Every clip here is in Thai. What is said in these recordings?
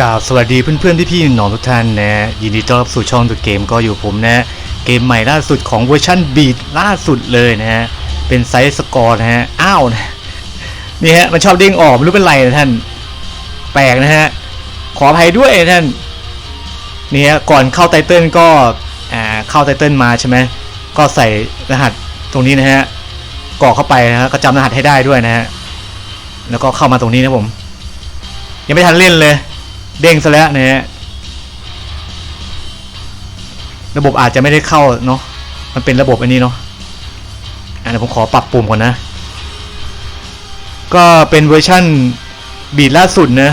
กราบสวัสดีเพื่อนๆพี่ๆน้องทุกท่านนะยินดีต้อนรับสู่ช่องตัวเกมก็อยู่ผมนะเกมใหม่ล่าสุดของเวอร์ชันบีทล่าสุดเลยนะฮะเป็นไซส์สกอร์นะฮะอ้าวนะนี่ฮะมันชอบเด้งออกไม่รู้เป็นไรนะท่านแปลกนะฮะขออภัยด้วยนะท่านนี่ฮะก่อนเข้าไตเติลก็อ่าเข้าไตเติลมาใช่ไหมก็ใส่รหัสตรงนี้นะฮะกรอกเข้าไปนะฮะก็จำรหัสให้ได้ด้วยนะฮะแล้วก็เข้ามาตรงนี้นะผมยังไม่ทันเล่นเลย เด้งซะแล้วนะฮะระบบอาจจะไม่ได้เข้าเนาะมันเป็นระบบอันนี้เนาะอะเดี๋ยวผมขอปรับปุ่มก่อนนะ ก็เป็นเวอร์ชั่นบีดล่าสุดนะ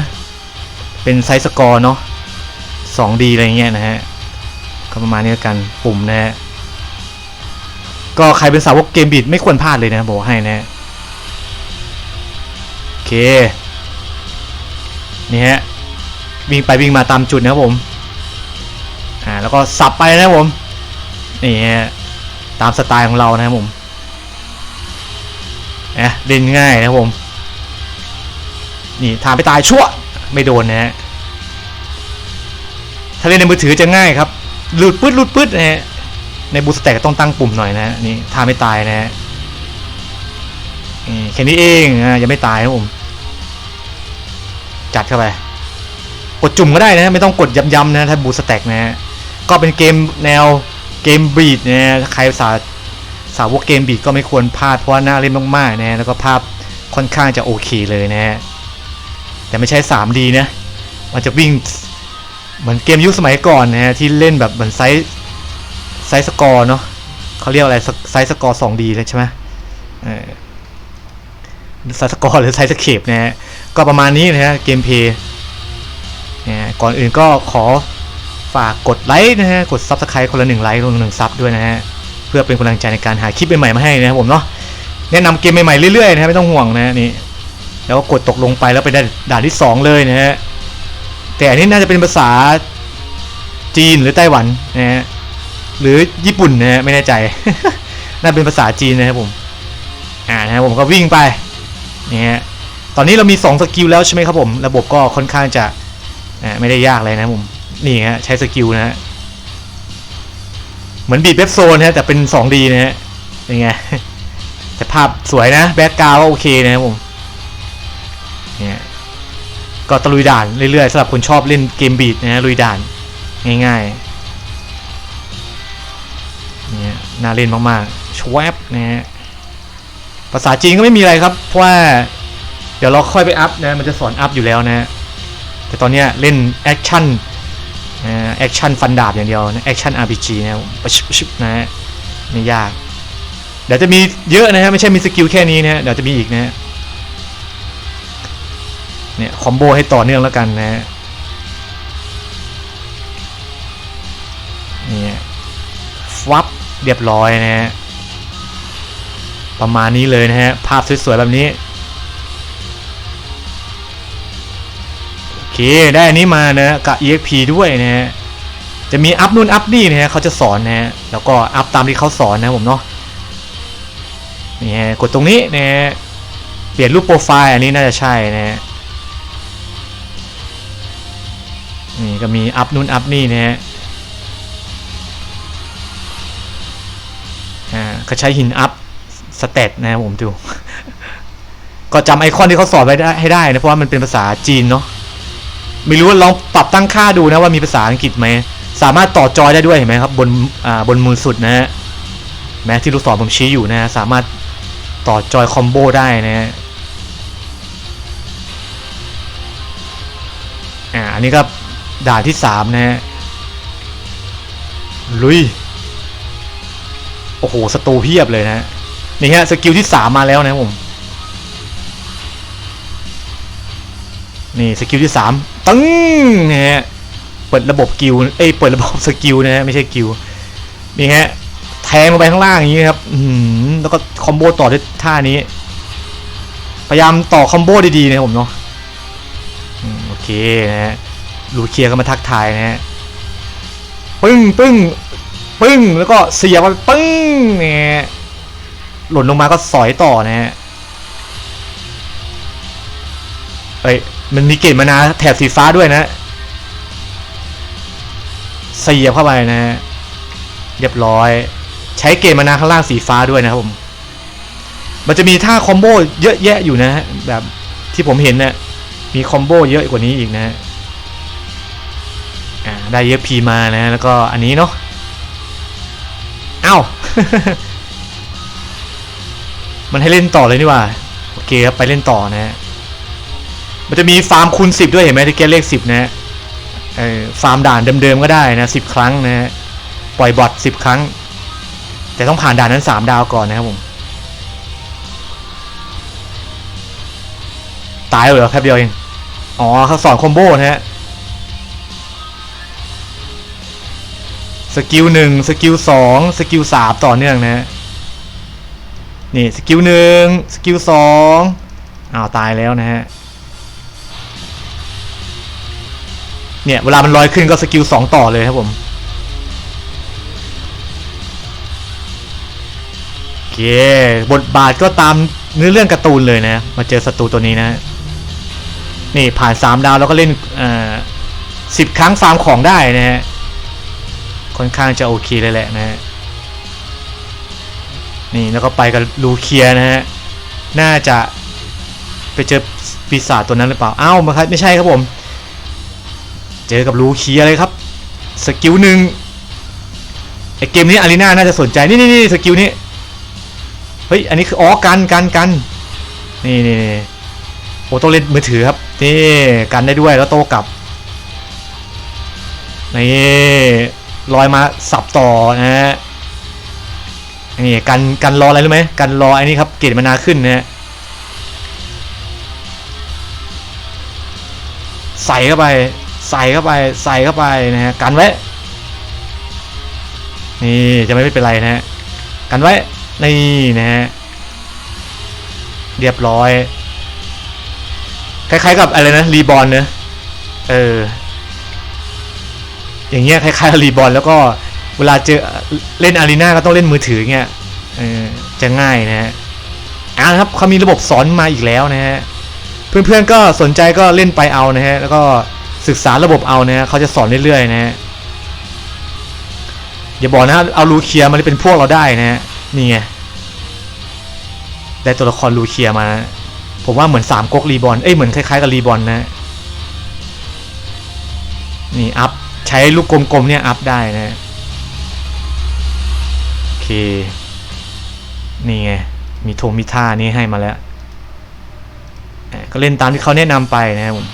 เป็นไซส์สกอร์เนาะ 2D อะไรเงี้ยนะฮะ ก็ประมาณนี้แล้วกันปุ่มนะฮะ ก็ใครเป็นสาวกเกมบีดไม่ควรพลาดเลยนะบอกให้นะฮะโอเค นี่ฮะ วิ่งไปวิ่งมาตามจุดนะครับผมอ่าแล้วก็สับไปนะครับผมนี่ฮะตามสไตล์ของเรานะครับผมเอ๊ะเล่นง่ายนะครับผมนี่ทางไปตายชั่วไม่โดนนะฮะถ้าเล่นในมือถือจะง่ายครับหลุดปื๊ดหลุดปื๊ดนะฮะในบูสแต็กต้องตั้งปุ่มหน่อยนะนี่ทาไม่ตายนะฮะแค่นี้เองอะยังไม่ตายนะครับผม จัดเข้าไป ดจุ่มก็ได้นะ ไม่ต้องกดย้ำๆนะถ้าบูสแต็กนะฮะก็เป็นเกมแนวเกมบีดนะฮะใครสาสาวกเกมบีดก็ไม่ควรพลาดเพราะว่าน่าเล่นมากๆนะแล้วก็ภาพค่อนข้างจะโอเคเลยนะฮะแต่ไม่ใช่ 3D นะมันจะวิ่งเหมือนเกมยุคสมัยก่อนนะฮะที่เล่นแบบเหมือนไซส์ไซส์สกอร์เนาะเขาเรียกอะไรไซส์สกอร์ 2D เลยใช่ไหมเออไซส์สกอร์หรือไซส์สเคปนะฮะก็ประมาณนี้นะฮะเกมเพย์ นะก่อนอื่นก็ขอฝากกดไลค์นะฮะ กดซับสไครต์คนละหนึ่งไลค์คนละหนึ่งซับด้วยนะฮะ เพื่อเป็นกำลังใจในการหาคลิปใหม่ๆมาให้นะครับผมเนาะ แนะนำเกมใหม่ๆเรื่อยๆนะฮะไม่ต้องห่วงนะฮะนี่ แล้วก็กดตกลงไปแล้วไปได้ด่านที่ 2 เลยนะฮะ แต่อันนี้น่าจะเป็นภาษาจีนหรือไต้หวันนะฮะ หรือญี่ปุ่นนะฮะไม่แน่ใจ น่าเป็นภาษาจีนนะครับผม อ่านะฮะผมก็วิ่งไป นี่ฮะ ตอนนี้เรามี 2 สกิลแล้วใช่ไหมครับผม ระบบก็ค่อนข้างจะ อ่าไม่ได้ยากเลยนะผมนี่ฮะใช้สกิลนะฮะเหมือนบีดเว็บโซนนะฮะแต่เป็น 2D นะฮะเป็นไงแต่ภาพสวยนะแบ็กกราวก็โอเคนะครับผมเนี่ยก็ตะลุยด่านเรื่อยๆสำหรับคนชอบเล่นเกมบีดนะฮะลุยด่านง่ายๆเนี่ยน่าเล่นมากๆชวบนะฮะภาษาจีนก็ไม่มีอะไรครับ เพราะว่า เดี๋ยวเราค่อยไปอัพนะมันจะสอนอัพอยู่แล้วนะ แต่ตอนเนี้ยเล่นแอคชั่นแอคชั่นฟันดาบอย่างเดียวนะแอคชั่น RPG นะปชิบปะชิบนะฮะไม่ยาก เดี๋ยวจะมีเยอะนะฮะไม่ใช่มีสกิลแค่นี้นะฮะเดี๋ยวจะมีอีกนะฮะเนี่ยคอมโบให้ต่อเนื่องแล้วกันนะฮะเนี่ยฟับเรียบร้อยนะฮะประมาณนี้เลยนะฮะภาพสวยๆแบบนี้ เคได้อันนี้มานะกับ EXP ด้วยนะฮะจะมีอัพนู่นอัพนี่นะฮะเขาจะสอนนะฮะแล้วก็อัพตามที่เขาสอนนะผมเนาะนี่ฮะกดตรงนี้นะฮะเปลี่ยนรูปโปรไฟล์อันนี้น่าจะใช่นะฮะนี่ก็มีอัพนู่นอัพนี่นะฮะอ่าเขาใช้หินอัพสเตตนะครับผมดู ก็จำไอคอนที่เขาสอนไว้ได้ให้ได้นะเพราะว่ามันเป็นภาษาจีนเนาะ ไม่รู้ว่าลองปรับตั้งค่าดูนะว่ามีภาษาอังกฤษไหมสามารถต่อจอยได้ด้วยเห็นไหมครับบนอ่าบนมือสุดนะฮะแม้ที่ลูกศรผมชี้อยู่นะฮะสามารถต่อจอยคอมโบได้นะฮะอ่าอันนี้ก็ด่านที่สามนะฮะลุยโอ้โหสตูเพียบเลยนะฮะนี่ฮะสกิลที่สามมาแล้วนะผมนี่สกิลที่สาม ตึ้งนะฮะเปิดระบบกิลเอ้ยเปิดระบบสกิลนะฮะไม่ใช่กิลนี่ฮะแทงลงไปข้างล่างอย่างนี้ครับอืมแล้วก็คอมโบต่อด้วยท่านี้ พยายามต่อคอมโบดีๆนะผมเนาะโอเคนะฮะลูเคียก็มาทักทายนะฮะปึ้งปึ้งปึ้งแล้วก็เสียบไปปึ้งเนี่ยหล่นลงมาก็สอยต่อนะฮะเอ้ย มันมีเกตมานาแถบสีฟ้าด้วยนะเสียบเข้าไปนะฮะเรียบร้อย ใช้เกมมานาข้างล่างสีฟ้าด้วยนะครับผม มันจะมีท่าคอมโบเยอะแยะอยู่นะฮะแบบที่ผมเห็นเนี่ยมีคอมโบเยอะกว่านี้อีกนะฮะอ่าได้เยอะพีมานะ แล้วก็อันนี้เนาะเอ้า มันให้เล่นต่อเลยนี่ว่า โอเคครับไปเล่นต่อนะฮะ มันจะมีฟาร์มคูณสิบด้วยเห็นไหมที่แกเลขสิบนะฮะฟาร์มด่านเดิมๆก็ได้นะสิบครั้งนะฮะปล่อยบอทสิบครั้ง แต่ต้องผ่านด่านนั้นสามดาวก่อนนะครับผมตายเลยเหรอแป๊บเดียวเองอ๋อเขาสอนคอมโบนะฮะสกิลหนึ่งสกิลสองสกิลสามต่อเนื่องนะฮะนี่สกิลหนึ่งสกิลสองอ้าวตายแล้วนะฮะ เนี่ย เวลามันลอยขึ้นก็สกิลสองต่อเลยครับผมโอเคบทบาทก็ตามเนื้อเรื่องการ์ตูนเลยนะ มาเจอศัตรูตัวนี้นะ นี่ผ่านสามดาวแล้วก็เล่นสิบครั้งฟาร์มของได้นะฮะค่อนข้างจะโอเคเลยแหละนะฮะนี่แล้วก็ไปกับลูเคียนะฮะ น่าจะไปเจอปีศาจตัวนั้นหรือเปล่า อ้าวมาครับไม่ใช่ครับผม เจอกับลูเคียเลยครับ สกิลหนึ่งไอเกมนี้อารีนาน่าจะสนใจ นี่นี่นี่สกิลนี้ เฮ้ย อันนี้คืออ๋อกันกันกัน นี่นี่โอ้ต้องเล่นมือถือครับ นี่กันได้ด้วยแล้วโตกลับ นี่ลอยมาสับต่อนะฮะ นี่กันกันรออะไรรู้ไหมกันรอไอ้นี่ครับเกรดมานาขึ้นนะฮะใส่เข้าไป ใส่เข้าไปใส่เข้าไปนะฮะกันไว้นี่จะไม่เป็นไรนะฮะกันไว้นี่นะฮะเรียบร้อยคล้ายๆกับอะไรนะรีบอลเนอะเอออย่างเงี้ยคล้ายๆรีบอลแล้วก็เวลาเจอเล่นอารีนาก็ต้องเล่นมือถือเงี้ยเออจะง่ายนะฮะอ่าครับเขามีระบบสอนมาอีกแล้วนะฮะเพื่อนๆก็สนใจก็เล่นไปเอานะฮะแล้วก็ ศึกษาระบบเอานะเขาจะสอนเรื่อยๆนะอย่าบอกนะเอาลูเคียมาเป็นพวกเราได้นะนี่ไงได้ตัวละครลูเคียมานะผมว่าเหมือนสามก๊กรีบอลเอ้ยเหมือนคล้ายๆกับรีบอลนะนี่อัพใช้ลูกกลมๆเนี่ยอัพได้นะโอเคนี่ไงมีโทมิท่านี้ให้มาแล้วก็เล่นตามที่เขาแนะนำไปนะครับผม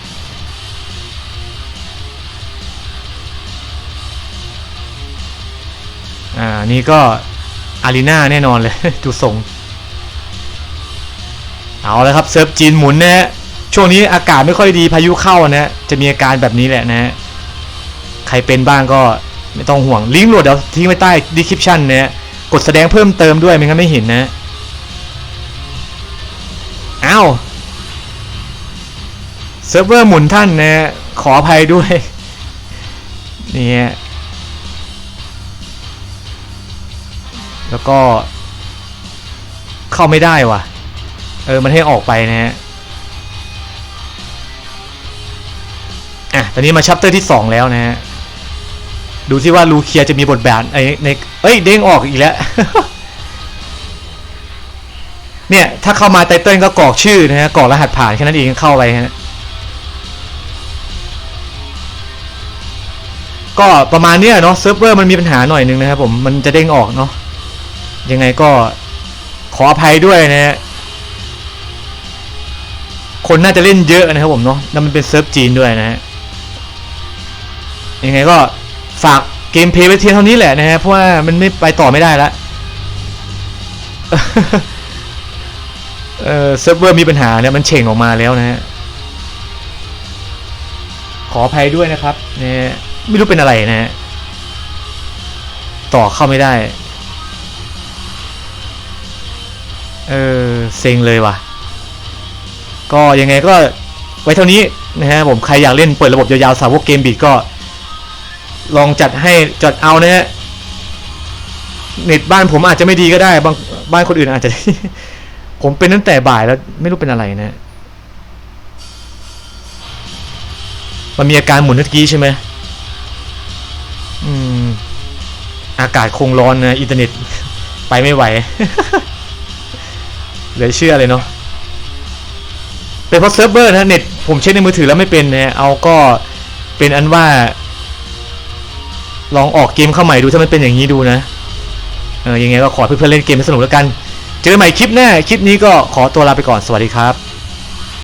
นี่ก็อารีนาแน่นอนเลยดูทรงเอาแล้วครับเซิร์ฟจีนหมุนนะฮะช่วงนี้อากาศไม่ค่อยดีพายุเข้านะฮะจะมีอาการแบบนี้แหละนะฮะใครเป็นบ้างก็ไม่ต้องห่วงลิงก์โหลดเดี๋ยวทิ้งไว้ใต้ดีคริปชันนะฮะกดแสดงเพิ่มเติมด้วยไม่งั้นไม่เห็นนะอ้าวเซิร์ฟเวอร์หมุนท่านนะฮะขออภัยด้วยนี่ แล้วก็ เข้าไม่ได้ว่ะ เออ มันให้ออกไปนะฮะ อะ ตอนนี้มาชัปเตอร์ที่ 2 แล้วนะฮะ ดูที่ว่าลูเคียจะมีบทบาทไอ้ในเอ้ย เด้งออกอีกแล้ว เนี่ย ถ้าเข้ามาไตเติ้ลก็กรอกชื่อนะฮะ กรอกรหัสผ่านแค่นั้นเองเข้าไปฮะก็ประมาณเนี้ยเนาะเซิร์ฟเวอร์มันมีปัญหาหน่อยนึงนะครับผมมันจะเด้งออกเนาะ ยังไงก็ขออภัยด้วยนะฮะคนน่าจะเล่นเยอะนะครับผมเนาะแล้วมันเป็นเซิร์ฟจีนด้วยนะฮะยังไงก็ฝากเกมเพลย์ไว้เทียงเท่านี้แหละนะฮะเพราะว่ามันไม่ไปต่อไม่ได้ละเออเซิร์ฟเวอร์มีปัญหาเนี่ยมันเฉ่งออกมาแล้วนะฮะขออภัยด้วยนะครับเนี่ยไม่รู้เป็นอะไรนะฮะต่อเข้าไม่ได้ เออเซ็งเลยว่ะ ก็ยังไงก็ไว้เท่านี้นะฮะผมใครอยากเล่นเปิดระบบยาวๆสาวกเกมบีดก็ ลองจัดให้จัดเอานะฮะเน็ตบ้านผมอาจจะไม่ดีก็ได้บางบ้านคนอื่นอาจจะ ผมเป็นตั้งแต่บ่ายแล้วไม่รู้เป็นอะไรนะมันมีอาการหมุนเมื่อกี้ใช่ไหมอืม อากาศคงร้อนนะ อินเทอร์เน็ตไปไม่ไหว เลยเชื่อเลยเนาะเป็นเพราะเซิร์ฟเวอร์นะเน็ตผมเช็คในมือถือแล้วไม่เป็นนะเอาก็เป็นอันว่า ลองออกเกมเข้าใหม่ดูถ้ามันเป็นอย่างนี้ดูนะเออยังไงก็ขอเพื่อนๆเล่นเกมให้สนุกแล้วกัน เจอใหม่คลิปหน้าคลิปนี้ก็ขอตัวลาไปก่อนสวัสดีครับ